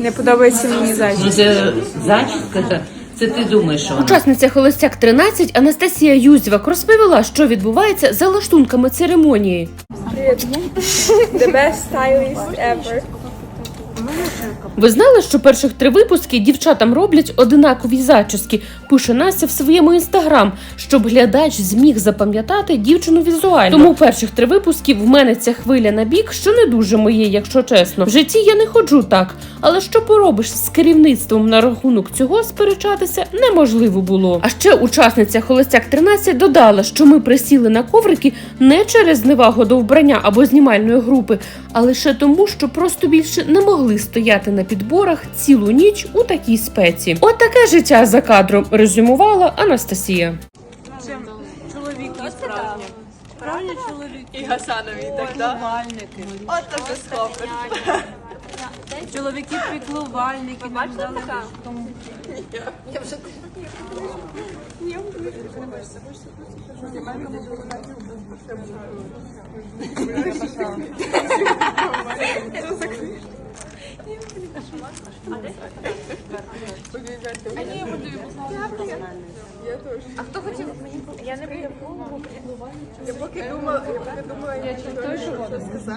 Не подобається мені зачіска. Ну це зачіска, це, це ти думаєш, що вона. Учасниця Холостяк 13 Анастасія Юзьвак розповіла, що відбувається за лаштунками церемонії. The best stylist ever. Ви знали, що перших три випуски дівчатам роблять одинакові зачіски? Пише Настя в своєму інстаграм, щоб глядач зміг запам'ятати дівчину візуально. Тому перших три випусків в мене ця хвиля на бік, що не дуже моє, якщо чесно. В житті я не ходжу так. Але що поробиш з керівництвом на рахунок цього сперечатися неможливо було. А ще учасниця Холостяк 13 додала, що ми присіли на коврики не через зневагу до вбрання або знімальної групи, а лише тому, що просто більше не могли могли стояти на підборах цілу ніч у такій спеці. От таке життя за кадром резюмувала Анастасія. Чоловік справжній. Правильно чоловік і Гасанові так дальники. От. Чоловіки піклувальники бачите така. Я вже не Они ему дают. Я теж. А хто хотів? Я не прийду. Я поки думала, я поки думала, я чого сказати.